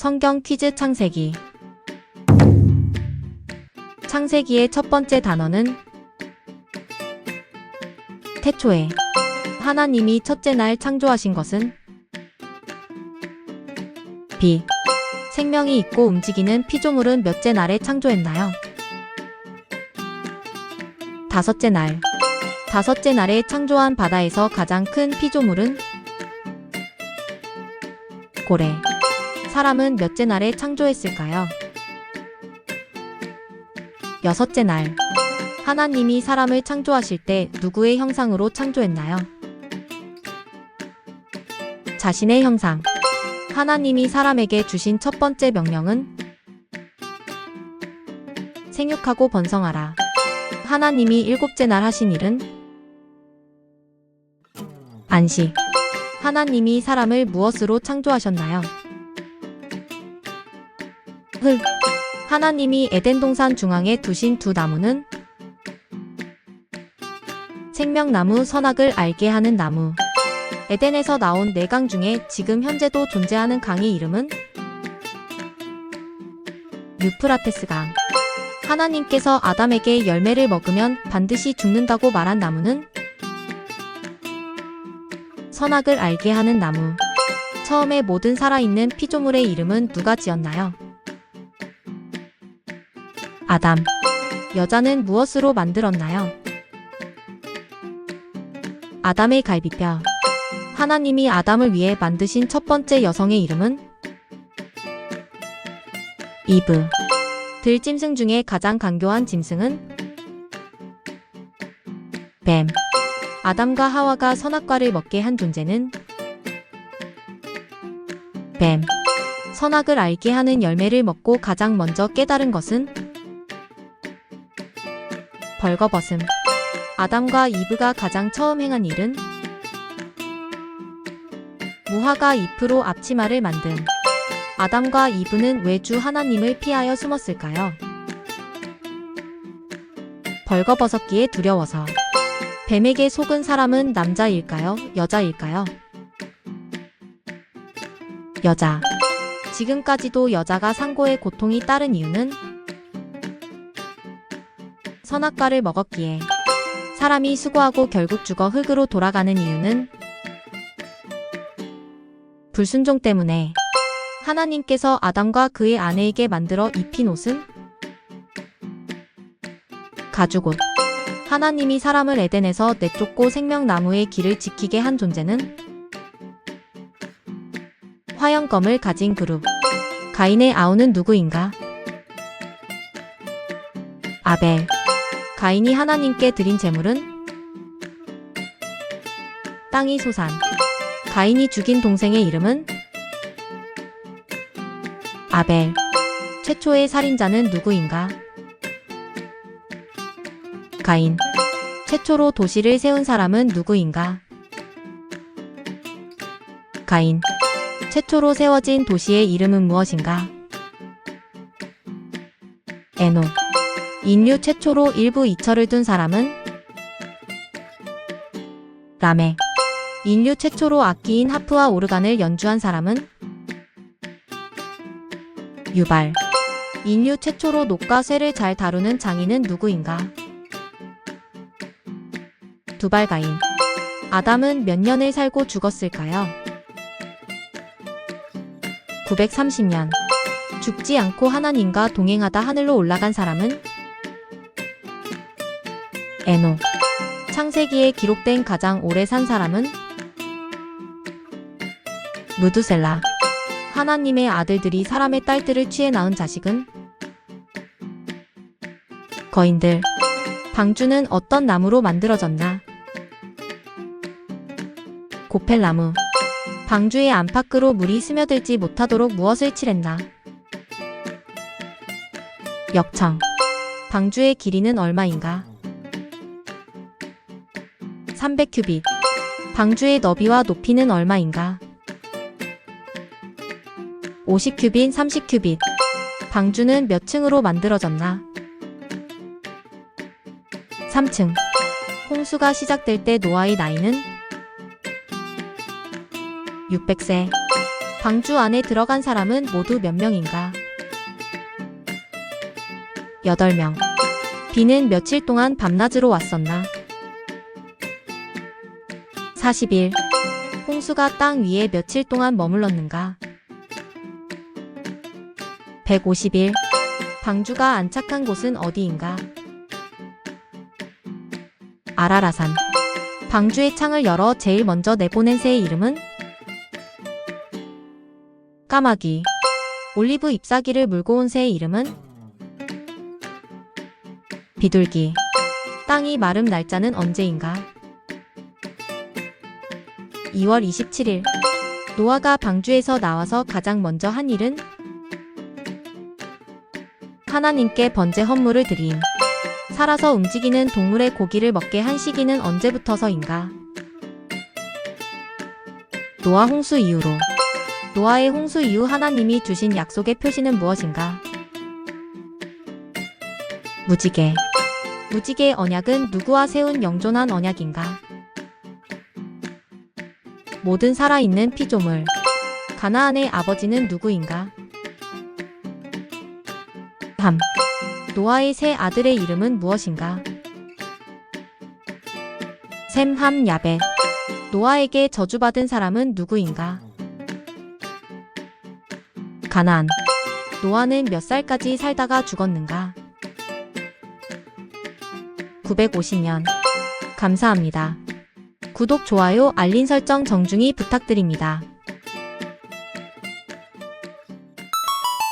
성경 퀴즈 창세기. 창세기의 첫 번째 단어는 태초에 하나님이 첫째 날 창조하신 것은 비. 생명이 있고 움직이는 피조물은 몇째 날에 창조했나요? 다섯째 날. 다섯째 날에 창조한 바다에서 가장 큰 피조물은 고래. 사람은 몇째 날에 창조했을까요? 여섯째 날. 하나님이 사람을 창조하실 때 누구의 형상으로 창조했나요? 자신의 형상. 하나님이 사람에게 주신 첫 번째 명령은 생육하고 번성하라. 하나님이 일곱째 날 하신 일은 안식. 하나님이 사람을 무엇으로 창조하셨나요? 흙. 하나님이 에덴 동산 중앙에 두신 두 나무는 생명나무 선악을 알게 하는 나무. 에덴에서 나온 네 강 중에 지금 현재도 존재하는 강의 이름은 유프라테스 강. 하나님께서 아담에게 열매를 먹으면 반드시 죽는다고 말한 나무는 선악을 알게 하는 나무. 처음에 모든 살아있는 피조물의 이름은 누가 지었나요? 아담. 여자는 무엇으로 만들었나요? 아담의 갈비뼈. 하나님이 아담을 위해 만드신 첫 번째 여성의 이름은 이브. 들짐승 중에 가장 간교한 짐승은 뱀. 아담과 하와가 선악과를 먹게 한 존재는 뱀. 선악을 알게 하는 열매를 먹고 가장 먼저 깨달은 것은 벌거벗음. 아담과 이브가 가장 처음 행한 일은 무화과 잎으로 앞치마를 만든 아담과 이브는 왜 주 하나님을 피하여 숨었을까요? 벌거벗었기에 두려워서. 뱀에게 속은 사람은 남자일까요? 여자일까요? 여자. 지금까지도 여자가 상고의 고통이 따른 이유는 선악과를 먹었기에 사람이 수고하고 결국 죽어 흙으로 돌아가는 이유는 불순종 때문에 하나님께서 아담과 그의 아내에게 만들어 입힌 옷은 가죽옷. 하나님이 사람을 에덴에서 내쫓고 생명나무의 길을 지키게 한 존재는 화형검을 가진 그룹. 가인의 아우는 누구인가? 아벨. 가인이 하나님께 드린 제물은 땅이 소산. 가인이 죽인 동생의 이름은 아벨. 최초의 살인자는 누구인가? 가인. 최초로 도시를 세운 사람은 누구인가? 가인. 최초로 세워진 도시의 이름은 무엇인가? 에노. 인류 최초로 일부 이철을 둔 사람은 라메. 인류 최초로 악기인 하프와 오르간을 연주한 사람은 유발. 인류 최초로 녹과 쇠를 잘 다루는 장인은 누구인가? 두발가인. 아담은 몇 년을 살고 죽었을까요? 930년. 죽지 않고 하나님과 동행하다 하늘로 올라간 사람은 에노. 창세기에 기록된 가장 오래 산 사람은 무두셀라. 하나님의 아들들이 사람의 딸들을 취해 낳은 자식은 거인들. 방주는 어떤 나무로 만들어졌나? 고펠나무. 방주의 안팎으로 물이 스며들지 못하도록 무엇을 칠했나? 역청. 방주의 길이는 얼마인가? 300큐빗. 방주의 너비와 높이는 얼마인가? 50큐빗, 30큐빗. 방주는 몇 층으로 만들어졌나? 3층. 홍수가 시작될 때 노아의 나이는 600세. 방주 안에 들어간 사람은 모두 몇 명인가? 8명. 비는 며칠 동안 밤낮으로 왔었나? 40일. 홍수가 땅 위에 며칠 동안 머물렀는가? 150일. 방주가 안착한 곳은 어디인가? 아라라산. 방주의 창을 열어 제일 먼저 내보낸 새의 이름은? 까마귀. 올리브 잎사귀를 물고 온 새의 이름은? 비둘기. 땅이 마름 날짜는 언제인가? 2월 27일. 노아가 방주에서 나와서 가장 먼저 한 일은? 하나님께 번제 헌물을 드림. 살아서 움직이는 동물의 고기를 먹게 한 시기는 언제부터서인가? 노아 홍수 이후로. 노아의 홍수 이후 하나님이 주신 약속의 표시는 무엇인가? 무지개. 무지개의 언약은 누구와 세운 영존한 언약인가? 모든 살아있는 피조물. 가나안의 아버지는 누구인가? 함. 노아의 세 아들의 이름은 무엇인가? 셈, 함, 야벳. 노아에게 저주받은 사람은 누구인가? 가나안. 노아는 몇 살까지 살다가 죽었는가? 950년. 감사합니다. 구독, 좋아요, 알림 설정 정중히 부탁드립니다.